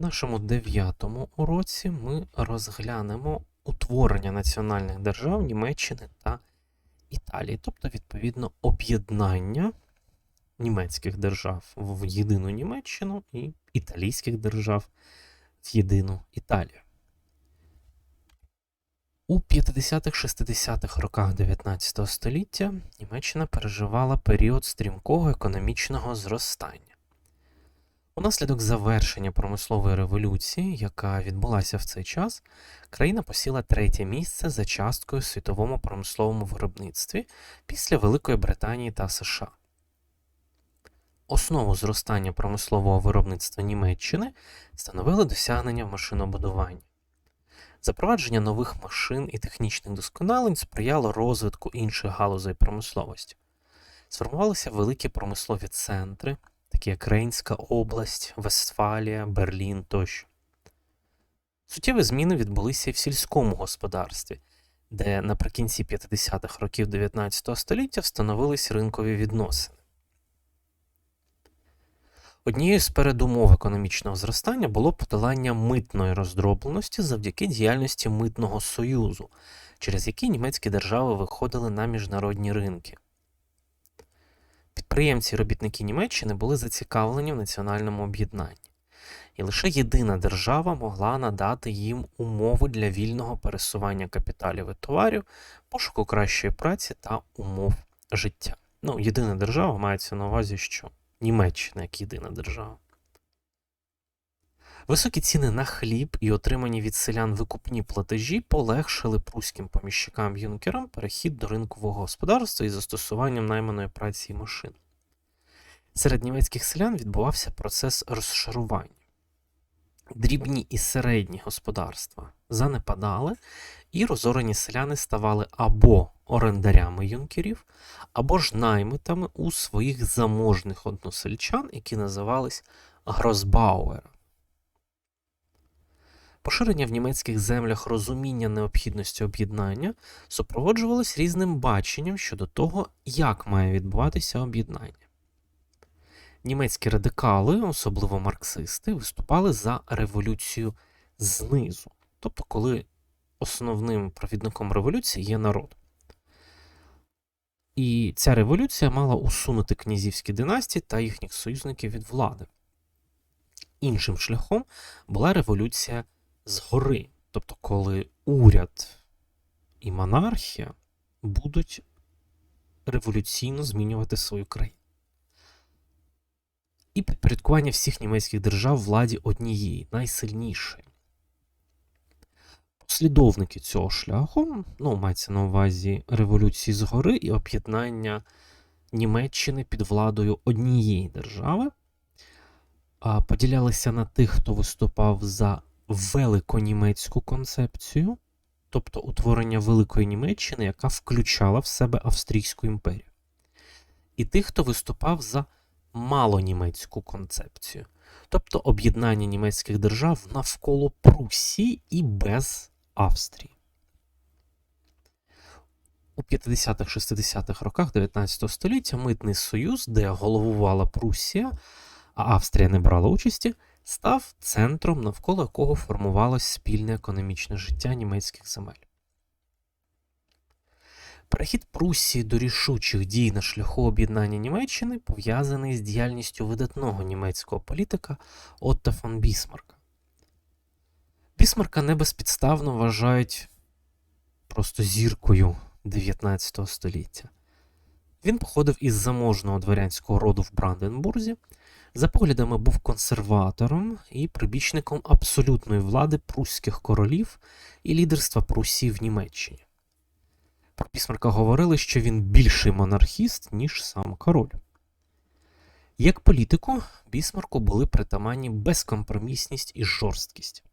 В нашому дев'ятому уроці ми розглянемо утворення національних держав Німеччини та Італії, тобто, відповідно, об'єднання німецьких держав в єдину Німеччину і італійських держав в єдину Італію. У 50-60-х роках 19 століття Німеччина переживала період стрімкого економічного зростання. Унаслідок завершення промислової революції, яка відбулася в цей час, країна посіла третє місце за часткою в світовому промисловому виробництві після Великої Британії та США. Основу зростання промислового виробництва Німеччини становили досягнення в машинобудуванні. Запровадження нових машин і технічних досконалень сприяло розвитку інших галузей промисловості. Сформувалися великі промислові центри, такі як Рейнська область, Вестфалія, Берлін тощо. Суттєві зміни відбулися і в сільському господарстві, де наприкінці 50-х років 19 століття встановились ринкові відносини. Однією з передумов економічного зростання було подолання митної роздробленості завдяки діяльності Митного Союзу, через який німецькі держави виходили на міжнародні ринки. Підприємці і робітники Німеччини були зацікавлені в національному об'єднанні, і лише єдина держава могла надати їм умови для вільного пересування капіталів і товарів, пошуку кращої праці та умов життя. Ну, єдина держава мається на увазі, що Німеччина як єдина держава. Високі ціни на хліб і отримані від селян викупні платежі полегшили пруським поміщикам юнкерам перехід до ринкового господарства із застосуванням найманої праці і машин. Серед німецьких селян відбувався процес розшарування. Дрібні і середні господарства занепадали, і розорені селяни ставали або орендарями юнкерів, або ж наймитами у своїх заможних односельчан, які називались Гросбауера. Поширення в німецьких землях розуміння необхідності об'єднання супроводжувалось різним баченням щодо того, як має відбуватися об'єднання. Німецькі радикали, особливо марксисти, виступали за революцію знизу, тобто, коли основним провідником революції є народ. І ця революція мала усунути князівські династії та їхніх союзників від влади. Іншим шляхом була революція згори, тобто, коли уряд і монархія будуть революційно змінювати свою країну. І підпорядкування всіх німецьких держав владі однієї, найсильнішої. Послідовники цього шляху, ну, мається на увазі революції згори і об'єднання Німеччини під владою однієї держави, поділялися на тих, хто виступав за великонімецьку концепцію, тобто утворення Великої Німеччини, яка включала в себе Австрійську імперію, і тих, хто виступав за малонімецьку концепцію, тобто об'єднання німецьких держав навколо Прусії і без Австрії. У 50-60-х роках 19 століття Митний Союз, де головувала Прусія, а Австрія не брала участі, став центром, навколо якого формувалось спільне економічне життя німецьких земель. Перехід Прусії до рішучих дій на шляху об'єднання Німеччини пов'язаний з діяльністю видатного німецького політика Отто фон Бісмарка. Бісмарка не безпідставно вважають просто зіркою 19 століття. Він походив із заможного дворянського роду в Бранденбурзі, за поглядами був консерватором і прибічником абсолютної влади прусських королів і лідерства Прусії в Німеччині. Про Бісмарка говорили, що він більший монархіст, ніж сам король. Як політику, Бісмарку були притаманні безкомпромісність і жорсткість.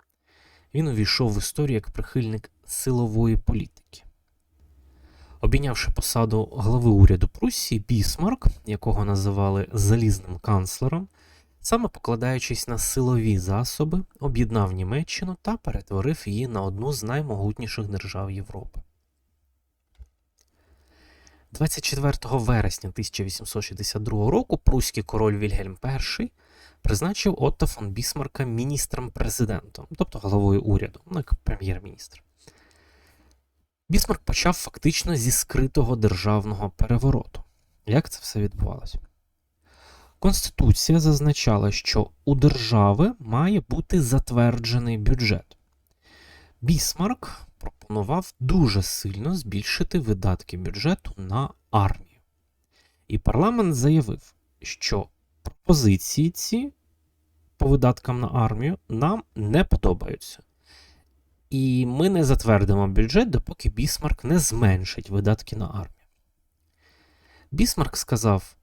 Він увійшов в історію як прихильник силової політики. Обійнявши посаду глави уряду Пруссії, Бісмарк, якого називали залізним канцлером, саме покладаючись на силові засоби, об'єднав Німеччину та перетворив її на одну з наймогутніших держав Європи. 24 вересня 1862 року прусський король Вільгельм І призначив Отто фон Бісмарка міністром-президентом, тобто головою уряду, ну як прем'єр-міністр. Бісмарк почав фактично зі скритого державного перевороту. Як це все відбувалося? Конституція зазначала, що у держави має бути затверджений бюджет. Бісмарк пропонував дуже сильно збільшити видатки бюджету на армію. І парламент заявив, що пропозиції ці по видаткам на армію нам не подобаються. І ми не затвердимо бюджет, допоки Бісмарк не зменшить видатки на армію. Бісмарк сказав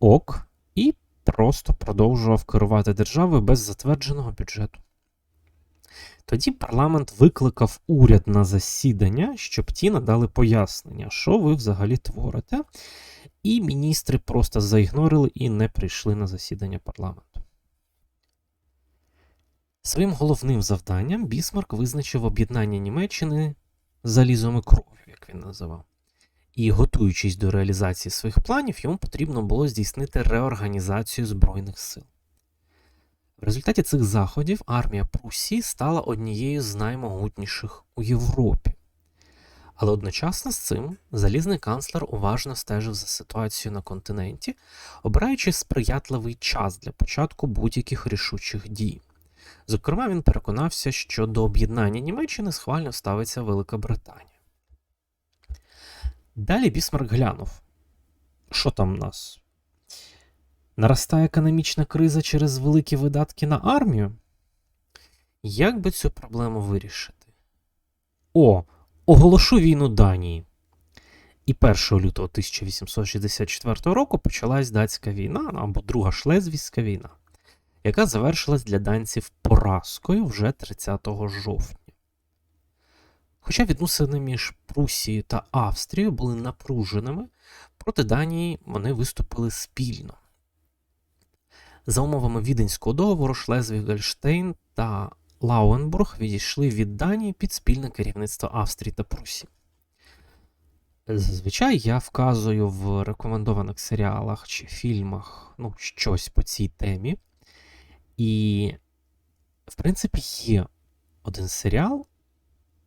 ок і просто продовжував керувати державою без затвердженого бюджету. Тоді парламент викликав уряд на засідання, щоб ті надали пояснення, що ви взагалі творите, і міністри просто заігнорили і не прийшли на засідання парламенту. Своїм головним завданням Бісмарк визначив об'єднання Німеччини залізом і кров'ю, як він називав. І готуючись до реалізації своїх планів, йому потрібно було здійснити реорганізацію Збройних сил. В результаті цих заходів армія Прусії стала однією з наймогутніших у Європі. Але одночасно з цим залізний канцлер уважно стежив за ситуацією на континенті, обираючи сприятливий час для початку будь-яких рішучих дій. Зокрема, він переконався, що до об'єднання Німеччини схвально ставиться Велика Британія. Далі Бісмарк глянув, що там у нас? Наростає економічна криза через великі видатки на армію? Як би цю проблему вирішити? О, оголошу війну Данії. І 1 лютого 1864 року почалась датська війна або Друга Шлезвійська війна, яка завершилась для данців поразкою вже 30 жовтня. Хоча відносини між Прусією та Австрією були напруженими, проти Данії вони виступили спільно. За умовами Віденського договору Шлезвіг-Гольштейн та Лауенбург відійшли від Данії під спільне керівництво Австрії та Прусії. Зазвичай я вказую в рекомендованих серіалах чи фільмах ну, щось по цій темі. І, в принципі, є один серіал,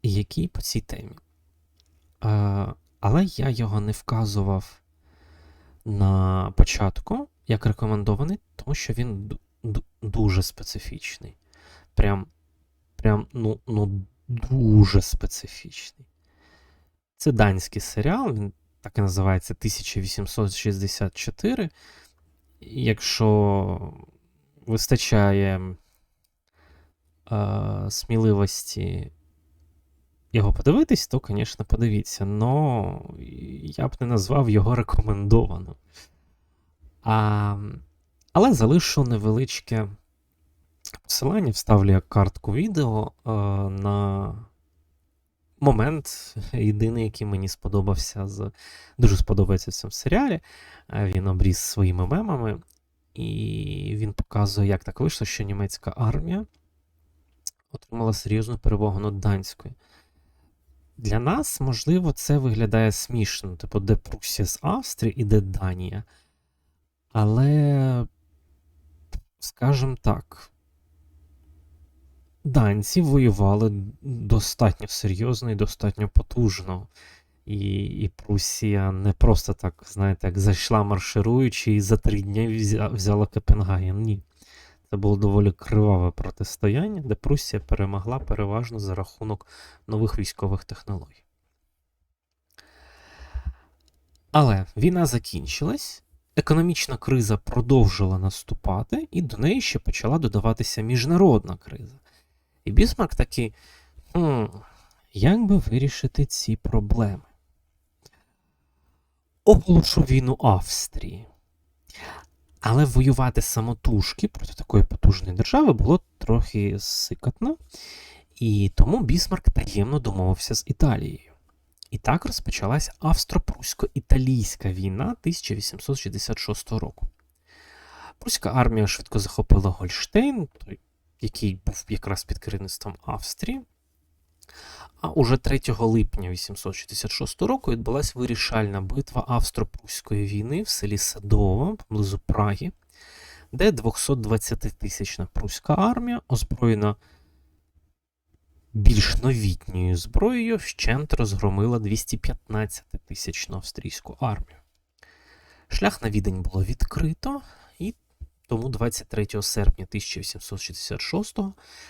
який по цій темі. Е, але я його не вказував на початку як рекомендований, тому що він дуже специфічний. Прям, прям ну, ну, дуже специфічний. Це данський серіал, він так і називається 1864. Якщо вистачає е, сміливості його подивитись, то, звісно, подивіться. Но я б не назвав його рекомендованим. А, Але залишу невеличке посилання, вставлю як картку відео а, на момент, єдиний, який мені сподобався, з, дуже сподобається в цьому серіалі. Він обріз своїми мемами, і він показує, як так вийшло, що німецька армія отримала серйозну перевагу над данською. Для нас, можливо, це виглядає смішно, типу, де Прусія з Австрії і де Данія. Але, скажімо так, данці воювали достатньо серйозно і достатньо потужно. І і Прусія не просто так, знаєте, як зайшла маршируючи і за три дні взяла Копенгаген. Ні. Це було доволі криваве протистояння, де Прусія перемогла переважно за рахунок нових військових технологій. Але війна закінчилась, економічна криза продовжила наступати, і до неї ще почала додаватися міжнародна криза. І Бісмарк такий, хм, як би вирішити ці проблеми? Оголошу війну Австрії. Але воювати самотужки проти такої потужної держави було трохи сикотно, і тому Бісмарк таємно домовився з Італією. І так розпочалась Австро-Прусько-Італійська війна 1866 року. Пруська армія швидко захопила Гольштейн, який був якраз під керівництвом Австрії. А уже 3 липня 866 року відбулася вирішальна битва Австро-Пруської війни в селі Садово поблизу Праги, де 220-тисячна пруська армія, озброєна більш новітньою зброєю, вщент розгромила 215-тисячну австрійську армію. Шлях на відень було відкрито, і тому 23 серпня 1866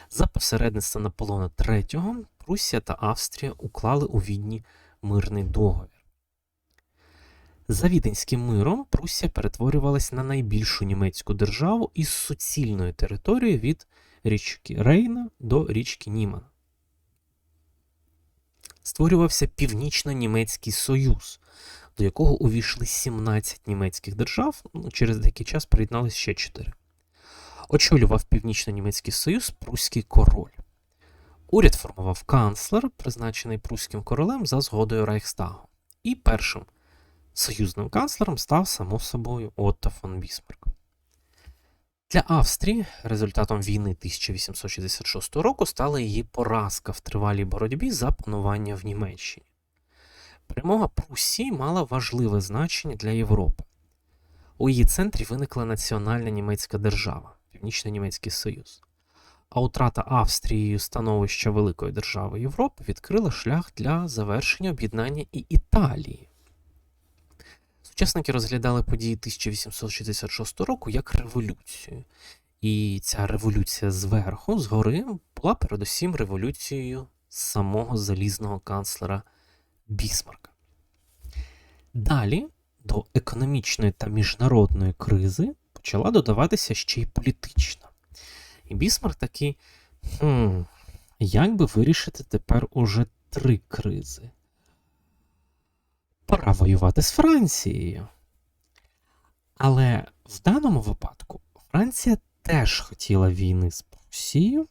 за посередництва Наполеона III Пруссія та Австрія уклали у Відні мирний договір. За Віденським миром Пруссія перетворювалась на найбільшу німецьку державу із суцільною територією від річки Рейна до річки Німан. Створювався Північно-Німецький Союз, до якого увійшли 17 німецьких держав, ну, через деякий час приєдналися ще 4. Очолював Північно-Німецький Союз Пруський король. Уряд формував канцлер, призначений Пруським королем за згодою Рейхстагу. І першим союзним канцлером став, само собою, Отто фон Бісмарк. Для Австрії результатом війни 1866 року стала її поразка в тривалій боротьбі за панування в Німеччині. Перемога Пруссії мала важливе значення для Європи. У її центрі виникла національна німецька держава Північно-Німецький Союз. А утрата Австрією становища Великої держави Європи відкрила шлях для завершення об'єднання і Італії. Сучасники розглядали події 1866 року як революцію. І ця революція зверху, згори, була передусім революцією самого залізного канцлера Бісмарка. Далі до економічної та міжнародної кризи почала додаватися ще й політична. І Бісмарк такий, хм, як би вирішити тепер уже три кризи? Пора воювати з Францією. Але в даному випадку Франція теж хотіла війни з Прусією,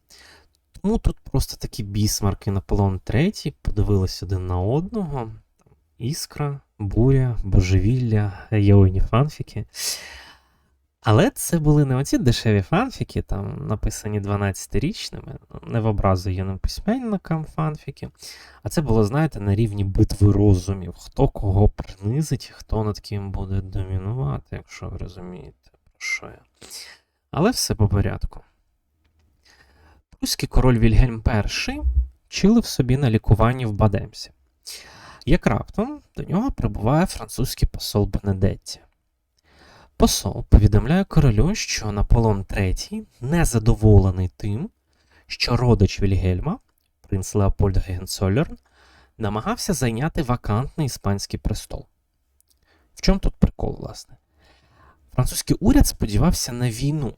тому тут просто такі бісмарки Наполеон III подивились один на одного. Іскра, буря, божевілля, йойні фанфіки. Але це були не оці дешеві фанфіки, там написані 12-річними, не в образу юним письменникам фанфіки. А це було, знаєте, на рівні битви розумів, хто кого принизить, хто над ким буде домінувати, якщо ви розумієте, про що я. Але все по порядку. Пруський король Вільгельм І чилив собі на лікуванні в Бадемсі. Як раптом до нього прибуває французький посол Бенедетті. Посол повідомляє королю, що Наполеон III незадоволений тим, що родич Вільгельма, принц Леопольд Гегенцоллерн, намагався зайняти вакантний іспанський престол. В чому тут прикол, власне? Французький уряд сподівався на війну,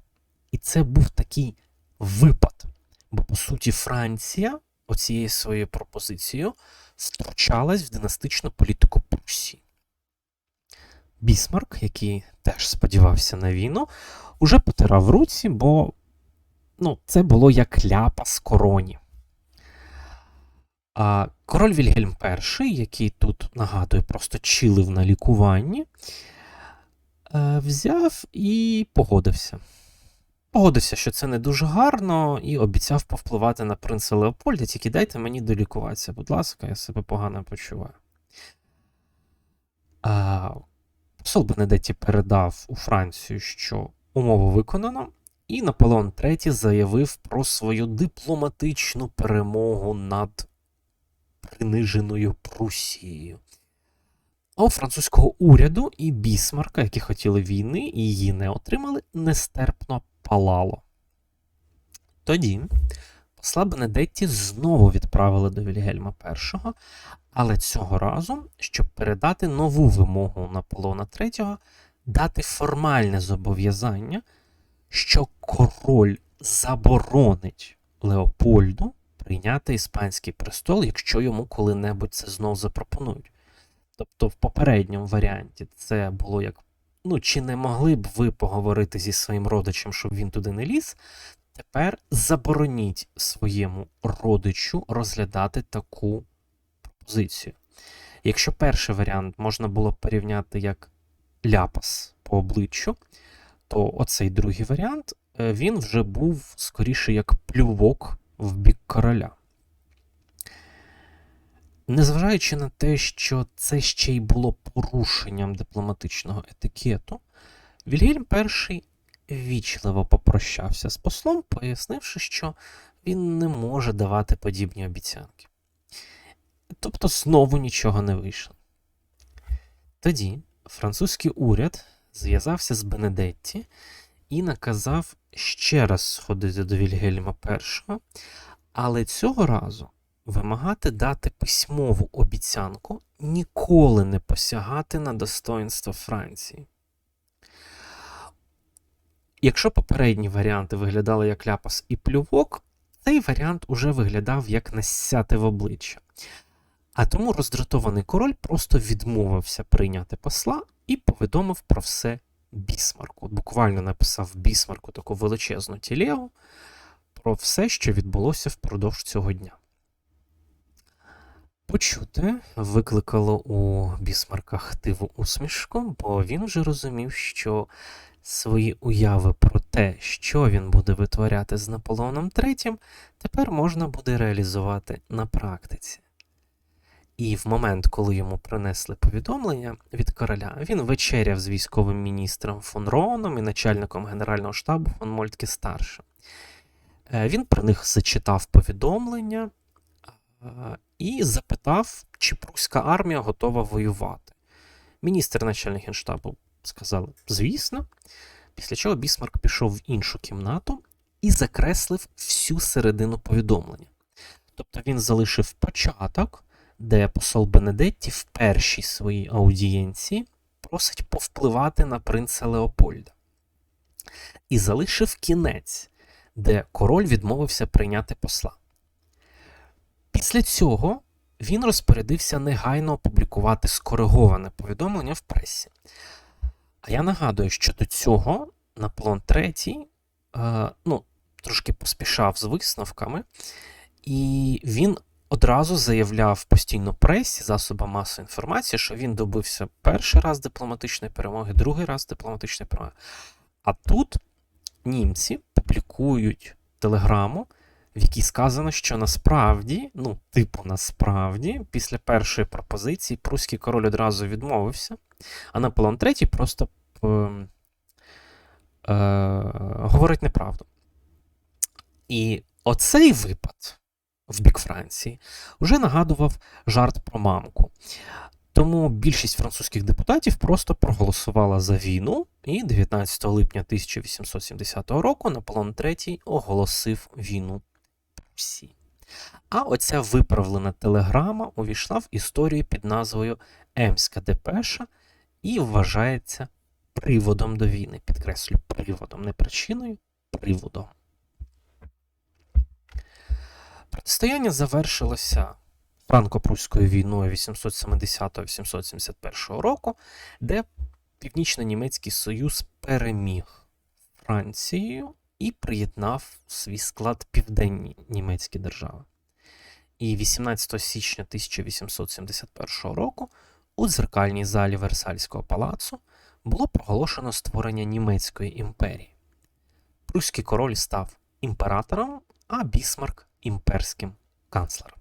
і це був такий випад. Бо, по суті, Франція оцією своєю пропозицією втручалась в династичну політику Пруссії. Бісмарк, який теж сподівався на війну, уже потирав руці, бо ну, це було як ляпа з короні. А король Вільгельм І, який тут, нагадую, просто чилив на лікуванні, е, взяв і погодився. Погодився, що це не дуже гарно, і обіцяв повпливати на принца Леопольда, тільки дайте мені долікуватися, будь ласка, я себе погано почуваю. А, Посол Бенедетті передав у Францію, що умову виконано, і Наполеон III заявив про свою дипломатичну перемогу над приниженою Прусією. А у французького уряду і Бісмарка, які хотіли війни і її не отримали, нестерпно палало. Тоді посла Бенедетті знову відправили до Вільгельма І, але цього разу, щоб передати нову вимогу Наполеона III, дати формальне зобов'язання, що король заборонить Леопольду прийняти іспанський престол, якщо йому коли-небудь це знов запропонують. Тобто, в попередньому варіанті це було як ну, чи не могли б ви поговорити зі своїм родичем, щоб він туди не ліз? Тепер забороніть своєму родичу розглядати таку пропозицію. Якщо перший варіант можна було порівняти як ляпас по обличчю, то оцей другий варіант е, він вже був скоріше як плювок в бік короля. Незважаючи на те, що це ще й було порушенням дипломатичного етикету, Вільгельм І вічливо попрощався з послом, пояснивши, що він не може давати подібні обіцянки. Тобто знову нічого не вийшло. Тоді французький уряд зв'язався з Бенедетті і наказав ще раз сходити до Вільгельма І, але цього разу вимагати дати письмову обіцянку ніколи не посягати на достоинство Франції. Якщо попередні варіанти виглядали як ляпас і плювок, цей варіант уже виглядав як насяти в обличчя. А тому роздратований король просто відмовився прийняти посла і повідомив про все Бісмарку. Буквально написав Бісмарку таку величезну тілегу про все, що відбулося впродовж цього дня. Почути викликало у Бісмарка хтиву усмішку, бо він вже розумів, що свої уяви про те, що він буде витворяти з Наполеоном III, тепер можна буде реалізувати на практиці. І в момент, коли йому принесли повідомлення від короля, він вечеряв з військовим міністром фон Роном і начальником Генерального штабу фон Мольтке старшим. Е, Він про них зачитав повідомлення е, і запитав, чи пруська армія готова воювати. Міністр начальник генштабу сказали, звісно. Після чого Бісмарк пішов в іншу кімнату і закреслив всю середину повідомлення. Тобто він залишив початок, де посол Бенедетті в першій своїй аудієнції просить повпливати на принца Леопольда. І залишив кінець, де король відмовився прийняти посла. Після цього він розпорядився негайно опублікувати скориговане повідомлення в пресі. А я нагадую, що до цього Наполеон III е, ну, трошки поспішав з висновками, і він одразу заявляв постійно пресі, засобам масової інформації, що він добився перший раз дипломатичної перемоги, другий раз дипломатичної перемоги. А тут німці публікують телеграму, в якій сказано, що насправді, ну, типу, насправді, після першої пропозиції прусський король одразу відмовився, а Наполеон III просто е, е, говорить неправду. І оцей випад в бік Франції вже нагадував жарт про мамку. Тому більшість французьких депутатів просто проголосувала за війну, і 19 липня 1870 року Наполеон III оголосив війну Русі. А оця виправлена телеграма увійшла в історію під назвою Емська Депеша і вважається приводом до війни. Підкреслю, приводом, не причиною, приводом. Протистояння завершилося франко-прусською війною 870-871 року, де Північно-Німецький Союз переміг Францію і приєднав свій склад південні німецькі держави. І 18 січня 1871 року у дзеркальній залі Версальського палацу було проголошено створення Німецької імперії. Пруський король став імператором, а Бісмарк імперським канцлером.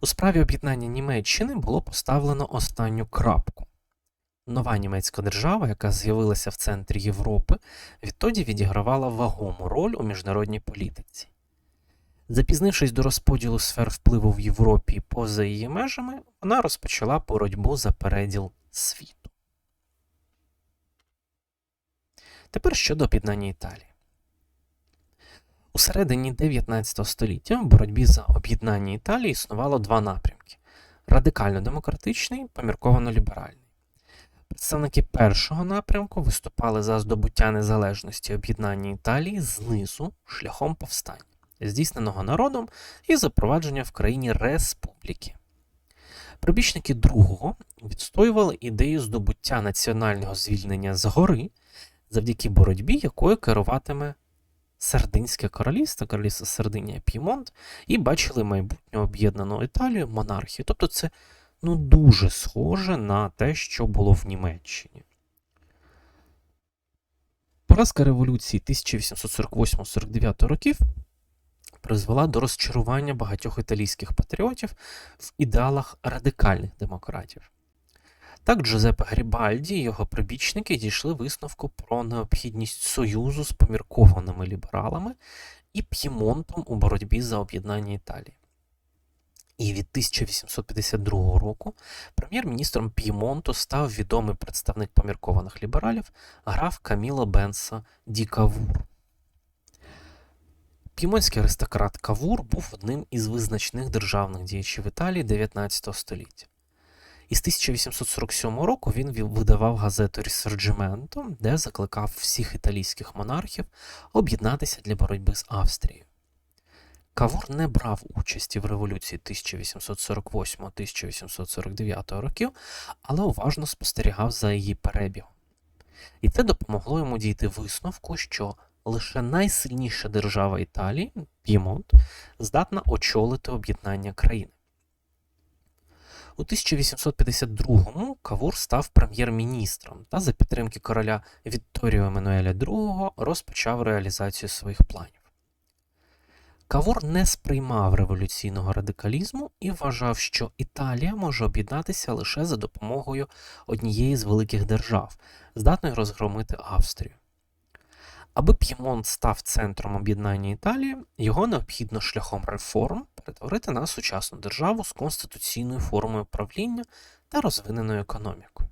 У справі об'єднання Німеччини було поставлено останню крапку. Нова німецька держава, яка з'явилася в центрі Європи, відтоді відігравала вагому роль у міжнародній політиці. Запізнившись до розподілу сфер впливу в Європі поза її межами, вона розпочала боротьбу за переділ світу. Тепер щодо об'єднання Італії. У середині 19 століття в боротьбі за об'єднання Італії існувало два напрямки: радикально-демократичний, помірковано-ліберальний. Представники першого напрямку виступали за здобуття незалежності об'єднання Італії знизу шляхом повстань, здійсненого народом і запровадження в країні республіки. Прибічники другого відстоювали ідею здобуття національного звільнення згори, завдяки боротьбі, якою керуватиме Сардинське королівство, королівство Сардинія П'ємонт, і бачили майбутню об'єднану Італію монархію. Тобто це ну, дуже схоже на те, що було в Німеччині. Поразка революції 1848-49 років призвела до розчарування багатьох італійських патріотів в ідеалах радикальних демократів. Так, Джузеппе Гарібальді і його прибічники дійшли висновку про необхідність союзу з поміркованими лібералами і П'ємонтом у боротьбі за об'єднання Італії. І від 1852 року прем'єр-міністром П'ємонту став відомий представник поміркованих лібералів граф Каміло Бенса Ді Кавур. П'ємонтський аристократ Кавур був одним із визначних державних діячів Італії 19 століття. Із 1847 року він видавав газету Рісерджименто, де закликав всіх італійських монархів об'єднатися для боротьби з Австрією. Кавур не брав участі в революції 1848-1849 років, але уважно спостерігав за її перебігом. І це допомогло йому дійти висновку, що лише найсильніша держава Італії, П'ємонт, здатна очолити об'єднання країни. У 1852-му Кавур став прем'єр-міністром та за підтримки короля Вітторіо Еммануеля II розпочав реалізацію своїх планів. Кавур не сприймав революційного радикалізму і вважав, що Італія може об'єднатися лише за допомогою однієї з великих держав, здатної розгромити Австрію. Аби П'ємонт став центром об'єднання Італії, його необхідно шляхом реформ перетворити на сучасну державу з конституційною формою правління та розвиненою економікою.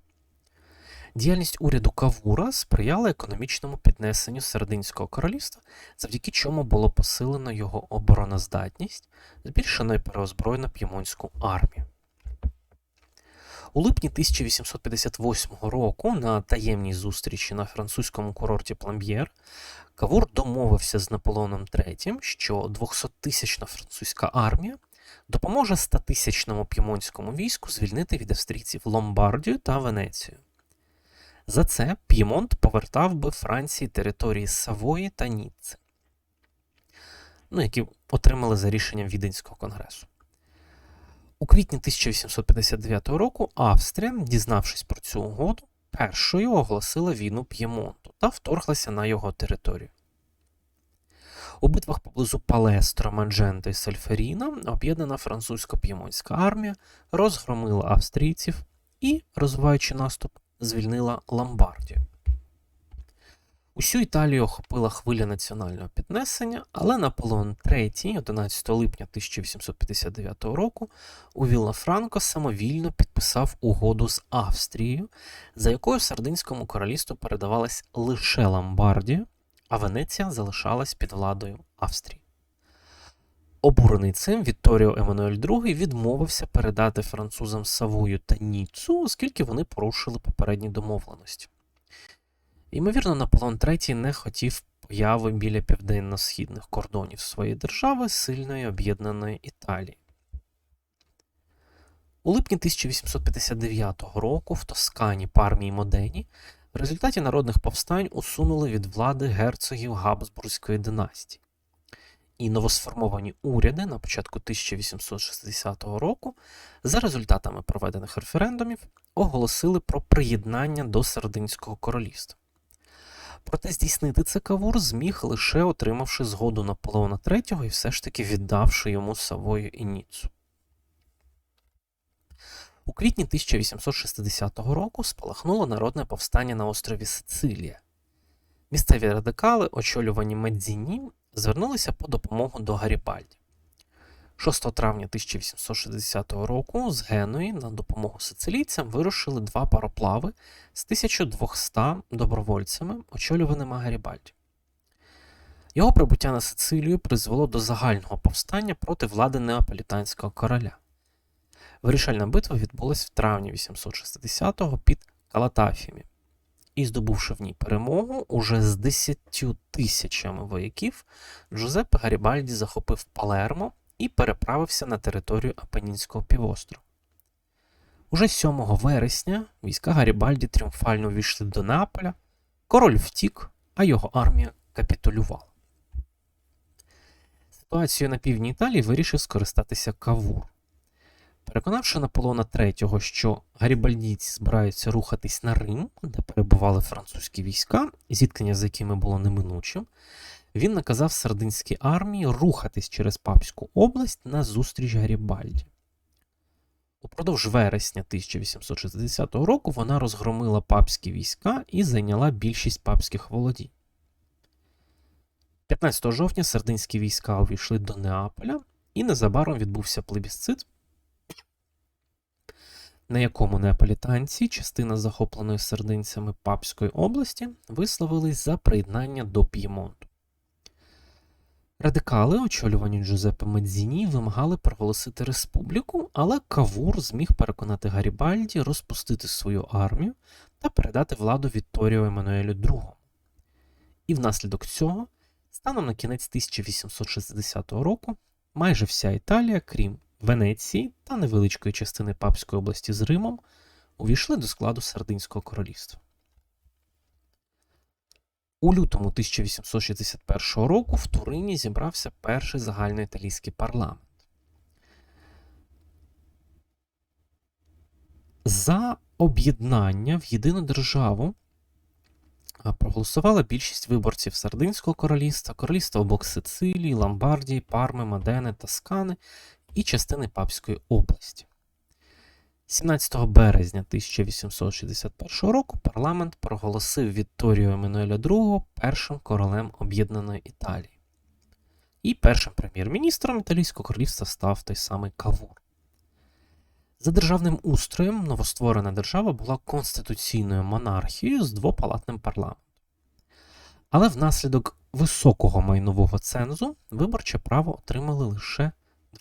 Діяльність уряду Кавура сприяла економічному піднесенню Сердинського королівства, завдяки чому було посилено його обороноздатність, збільшено і переозброєно п'ємонську армію. У липні 1858 року на таємній зустрічі на французькому курорті Пламб'єр Кавур домовився з Наполеоном III, що 200-тисячна французька армія допоможе 100-тисячному п'ємонському війську звільнити від австрійців Ломбардію та Венецію. За це П'ємонт повертав би Франції території Савої та Ніцци, ну, які отримали за рішенням Віденського конгресу. У квітні 1859 року Австрія, дізнавшись про цю угоду, першою оголосила війну П'ємонту та вторглася на його територію. У битвах поблизу Палестро, Мадженто і Сальферіна об'єднана французько-п'ємонська армія розгромила австрійців і, розвиваючи наступ, звільнила Ломбардію. Усю Італію охопила хвиля національного піднесення, але Наполеон III 11 липня 1859 року у Віллафранко самовільно підписав угоду з Австрією, за якою Сардинському королівству передавалась лише Ломбардія, а Венеція залишалась під владою Австрії. Обурений цим Вітторіо Еммануель II відмовився передати французам Савою та Ніццу, оскільки вони порушили попередні домовленості. Ймовірно, Наполеон III не хотів появи біля південно-східних кордонів своєї держави сильної об'єднаної Італії. У липні 1859 року в Тоскані Пармі і Модені в результаті народних повстань усунули від влади герцогів Габсбурзької династії. І новосформовані уряди на початку 1860 року за результатами проведених референдумів оголосили про приєднання до Сардинського королівства. Проте здійснити це Кавур зміг лише отримавши згоду Наполеона III і все ж таки віддавши йому Савою і Ніццу. У квітні 1860 року спалахнуло народне повстання на острові Сицилія. Місцеві радикали, очолювані Медзіні, звернулися по допомогу до Гарібальді. 6 травня 1860 року з Геної на допомогу сицилійцям вирушили два пароплави з 1200 добровольцями, очолюваними Гарібальді. Його прибуття на Сицилію призвело до загального повстання проти влади неаполітанського короля. Вирішальна битва відбулася в травні 860-го під Калатафіями. І, здобувши в ній перемогу, уже з 10 тисячами вояків, Джузеппе Гарібальді захопив Палермо і переправився на територію Апенінського півострова. Уже 7 вересня війська Гарібальді тріумфально увійшли до Неаполя, король втік, а його армія капітулювала. Ситуацією на півдні Італії вирішив скористатися Кавур. Переконавши Наполеона III, що гарібальдійці збираються рухатись на Рим, де перебували французькі війська, зіткнення з якими було неминучим, він наказав сардинській армії рухатись через Папську область на зустріч Гарібальді. Упродовж вересня 1860 року вона розгромила папські війська і зайняла більшість папських володінь. 15 жовтня сердинські війська увійшли до Неаполя, і незабаром відбувся плебісцит, на якому неаполітанці, частина захопленої сердинцями Папської області, висловились за приєднання до П'ємонту. Радикали, очолювані Джузеппе Медзіні, вимагали проголосити республіку, але Кавур зміг переконати Гарібальді розпустити свою армію та передати владу Вітторіо Еммануелю II. І внаслідок цього, станом на кінець 1860 року, майже вся Італія, крім Венеції та невеличкої частини Папської області з Римом, увійшли до складу Сардинського королівства. У лютому 1861 року в Турині зібрався перший загальноіталійський парламент. За об'єднання в єдину державу проголосувала більшість виборців Сардинського королівства, королівства обох Сицилії, Ломбардії, Парми, Модени, Тоскани і частини Папської області. 17 березня 1861 року парламент проголосив Вітторіо Еммануеля II першим королем Об'єднаної Італії. І першим прем'єр-міністром Італійського королівства став той самий Кавур. За державним устроєм новостворена держава була конституційною монархією з двопалатним парламентом. Але внаслідок високого майнового цензу виборче право отримали лише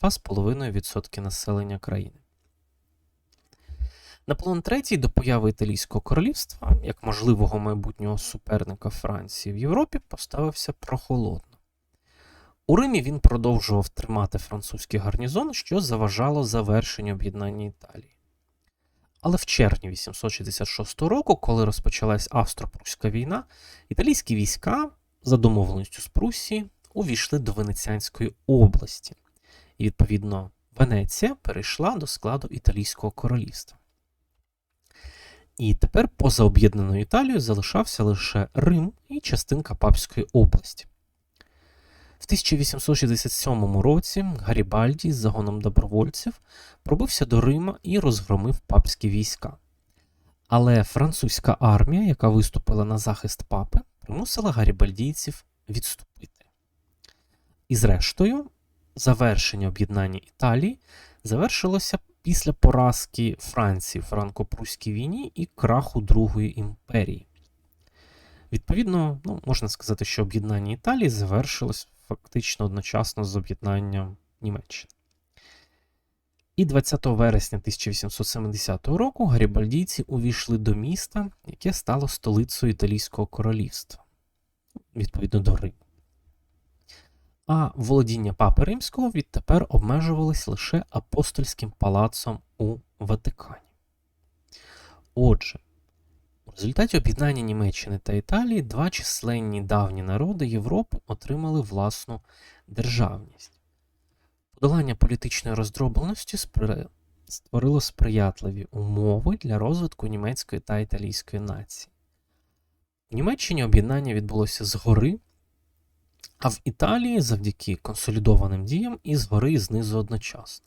2,5% населення країни. Наполеон III до появи Італійського королівства, як можливого майбутнього суперника Франції в Європі, поставився прохолодно. У Римі він продовжував тримати французький гарнізон, що заважало завершенню об'єднання Італії. Але в червні 866 року, коли розпочалась Австро-Пруська війна, італійські війська, за домовленістю з Прусії, увійшли до Венеціанської області, і, відповідно, Венеція перейшла до складу Італійського королівства. І тепер поза об'єднаною Італією залишався лише Рим і частинка Папської області. В 1867 році Гарібальді з загоном добровольців пробився до Рима і розгромив папські війська. Але французька армія, яка виступила на захист папи, примусила гарібальдійців відступити. І зрештою, завершення об'єднання Італії завершилося після поразки Франції в франко-пруській війні і краху Другої імперії. Відповідно, ну, можна сказати, що об'єднання Італії завершилось фактично одночасно з об'єднанням Німеччини. І 20 вересня 1870 року гарібальдійці увійшли до міста, яке стало столицею Італійського королівства, відповідно до Риму. А володіння Папи Римського відтепер обмежувались лише апостольським палацом у Ватикані. Отже, у результаті об'єднання Німеччини та Італії два численні давні народи Європи отримали власну державність. Подолання політичної роздробленості створило сприятливі умови для розвитку німецької та італійської нації. В Німеччині об'єднання відбулося згори, а в Італії завдяки консолідованим діям і згори і знизу одночасно.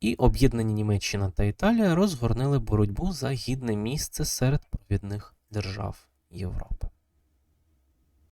І об'єднані Німеччина та Італія розгорнили боротьбу за гідне місце серед провідних держав Європи.